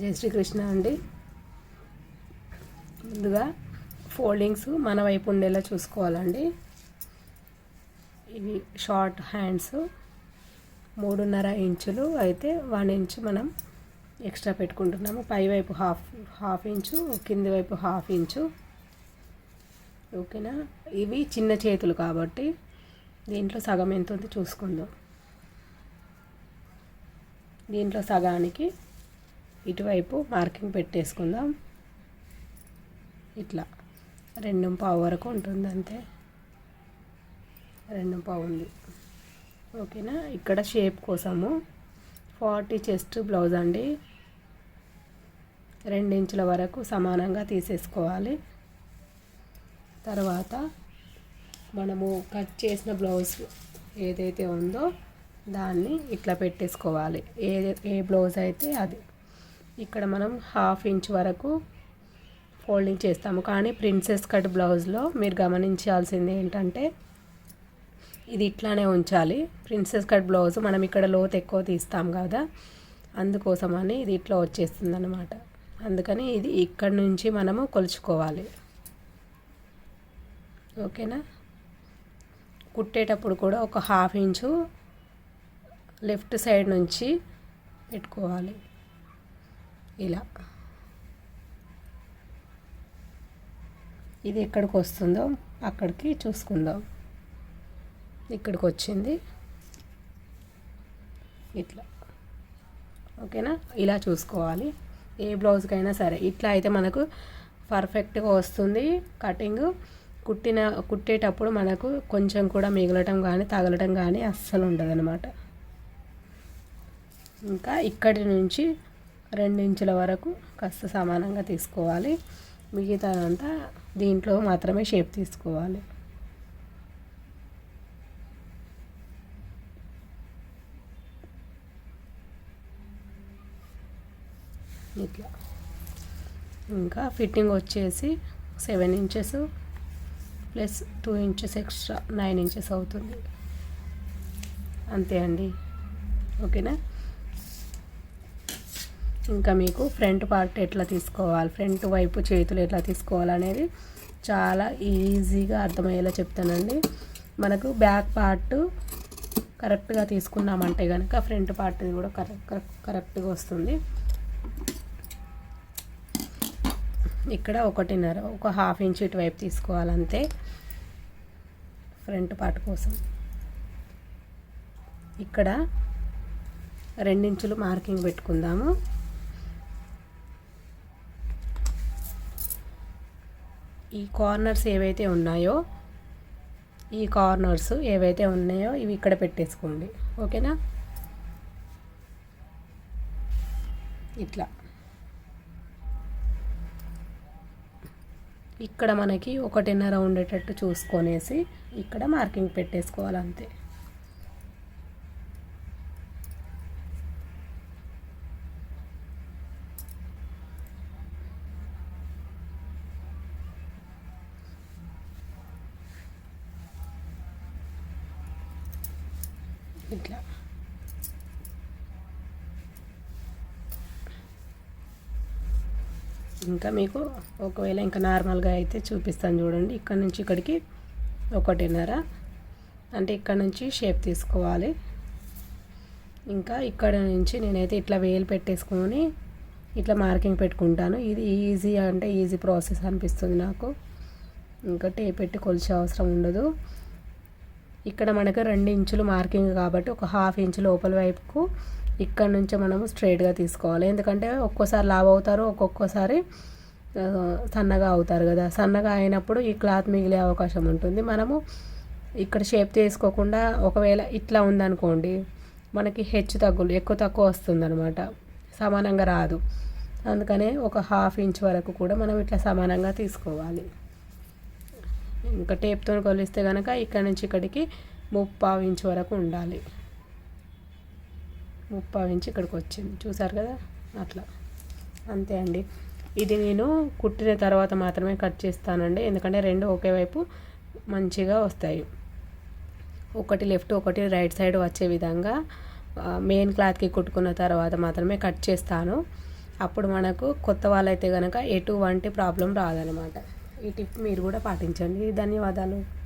జై శ్రీకృష్ణ అండి. ముందుగా ఫోల్డింగ్స్ మన వైపు ఉండేలా చూసుకోవాలండి. ఇవి షార్ట్ హ్యాండ్స్ మూడున్నర ఇంచులు అయితే వన్ ఇంచ్ మనం ఎక్స్ట్రా పెట్టుకుంటున్నాము. పై వైపు హాఫ్ హాఫ్ ఇంచు కింది వైపు హాఫ్ ఇంచు. ఓకేనా? ఇవి చిన్న చేతులు కాబట్టి దీంట్లో సగం ఎంత ఉంది చూసుకుందాం. దీంట్లో సగానికి ఇటువైపు మార్కింగ్ పెట్టేసుకుందాం. ఇట్లా. రెండు పావు వరకు ఉంటుంది అంతే రెండు పావు ఉంది. ఓకేనా? ఇక్కడ షేప్ కోసము ఫార్టీ చెస్ట్ బ్లౌజ్ అండి. ఇంచుల వరకు సమానంగా తీసేసుకోవాలి. తర్వాత మనము కట్ చేసిన బ్లౌజ్ ఏదైతే ఉందో దాన్ని ఇట్లా పెట్టేసుకోవాలి. ఏ ఏ బ్లౌజ్ అయితే అది. ఇక్కడ మనం హాఫ్ ఇంచ్ వరకు ఫోల్డింగ్ చేస్తాము. కానీ ప్రిన్సెస్ కట్ బ్లౌజ్లో మీరు గమనించాల్సింది ఏంటంటే ఇది ఇట్లానే ఉంచాలి. ప్రిన్సెస్ కట్ బ్లౌజ్ మనం ఇక్కడ లోతు ఎక్కువ తీస్తాం కదా అందుకోసమని ఇది ఇట్లా వచ్చేస్తుంది అనమాట అందుకని ఇది ఇక్కడ నుంచి మనము కొలుచుకోవాలి. ఓకేనా? కుట్టేటప్పుడు కూడా ఒక హాఫ్ ఇంచు లెఫ్ట్ సైడ్ నుంచి పెట్టుకోవాలి. ఇలా. ఇది ఎక్కడికి వస్తుందో అక్కడికి చూసుకుందాం. ఇక్కడికి వచ్చింది ఇట్లా. ఓకేనా? ఇలా చూసుకోవాలి. ఏ బ్లౌజ్కైనా సరే. ఇట్లా అయితే మనకు పర్ఫెక్ట్గా వస్తుంది కటింగ్. కుట్టిన కుట్టేటప్పుడు మనకు కొంచెం కూడా మిగలటం కానీ తగలటం కానీ అస్సలు ఉండదు అనమాట ఇంకా ఇక్కడి నుంచి రెండు ఇంచుల వరకు కాస్త సమానంగా తీసుకోవాలి. మిగతాదంతా దీంట్లో మాత్రమే షేప్ తీసుకోవాలి. ఇట్లా. ఇంకా ఫిట్టింగ్ వచ్చేసి seven inches plus two inches extra nine inches అవుతుంది. అంతే అండి. ఓకేనా? ఇంకా మీకు ఫ్రంట్ పార్ట్ ఎట్లా తీసుకోవాలి ఫ్రంట్ వైపు చేతులు ఎట్లా తీసుకోవాలనేది చాలా ఈజీగా అర్థమయ్యేలా చెప్తానండి. మనకు బ్యాక్ పార్ట్ కరెక్ట్గా తీసుకున్నామంటే కనుక ఫ్రంట్ పార్ట్ కూడా కరెక్ట్ కరెక్ట్గా వస్తుంది. ఇక్కడ ఒకటిన్నర ఒక హాఫ్ ఇంచ్ ఇటువైపు తీసుకోవాలంతే ఫ్రంట్ పార్ట్ కోసం. ఇక్కడ రెండించులు మార్కింగ్ పెట్టుకుందాము. ఈ కార్నర్స్ ఏవైతే ఉన్నాయో ఈ కార్నర్స్ ఏవైతే ఉన్నాయో ఇవి ఇక్కడ పెట్టేసుకోండి. ఓకేనా? ఇట్లా. ఇక్కడ మనకి ఒకటిన్నర ఉండేటట్టు చూసుకొనేసి ఇక్కడ మార్కింగ్ పెట్టేసుకోవాలి ఇట్లా. ఇంకా మీకు ఒకవేళ ఇంకా నార్మల్గా అయితే చూపిస్తాను చూడండి. ఇక్కడ నుంచి ఇక్కడికి ఒకటిన్నర. అంటే ఇక్కడ నుంచి షేప్ తీసుకోవాలి. ఇంకా ఇక్కడ నుంచి నేనైతే ఇట్లా వేలు పెట్టేసుకొని ఇట్లా మార్కింగ్ పెట్టుకుంటాను. ఇది ఈజీ అంటే ఈజీ ప్రాసెస్ అనిపిస్తుంది నాకు. ఇంకా టేప్ పెట్టి కొలిచే అవసరం ఉండదు. ఇక్కడ మనకు రెండు ఇంచులు మార్కింగ్ కాబట్టి ఒక హాఫ్ ఇంచు లోపల వైపుకు ఇక్కడ నుంచి మనము స్ట్రైట్గా తీసుకోవాలి. ఎందుకంటే ఒక్కోసారి లావ్ అవుతారు ఒక్కొక్కసారి సన్నగా అవుతారు కదా. సన్నగా అయినప్పుడు ఈ క్లాత్ మిగిలే అవకాశం ఉంటుంది. మనము ఇక్కడ షేప్ తీసుకోకుండా ఒకవేళ ఇట్లా ఉందనుకోండి మనకి హెచ్చు తగ్గులు ఎక్కువ తక్కువ వస్తుందన్నమాట. సమానంగా రాదు. అందుకనే ఒక హాఫ్ ఇంచ్ వరకు కూడా మనం ఇట్లా సమానంగా తీసుకోవాలి. ఇంకా టేప్తో కొలిస్తే కనుక ఇక్కడ నుంచి ఇక్కడికి ముప్పావు ఇంచ్ వరకు ఉండాలి. ముప్పావు ఇంచ్ ఇక్కడికి వచ్చింది. చూసారు కదా? అట్లా. అంతే అండి. ఇది నేను కుట్టిన తర్వాత మాత్రమే కట్ చేస్తానండి. ఎందుకంటే రెండు ఒకే వైపు మంచిగా వస్తాయి. ఒకటి లెఫ్ట్ ఒకటి రైట్ సైడ్ వచ్చే విధంగా మెయిన్ క్లాత్కి కుట్టుకున్న తర్వాత మాత్రమే కట్ చేస్తాను. అప్పుడు మనకు కొత్త వాళ్ళైతే కనుక ఎటువంటి ప్రాబ్లం రాదనమాట. ఈ టిప్ మీరు కూడా పాటించండి. ధన్యవాదాలు.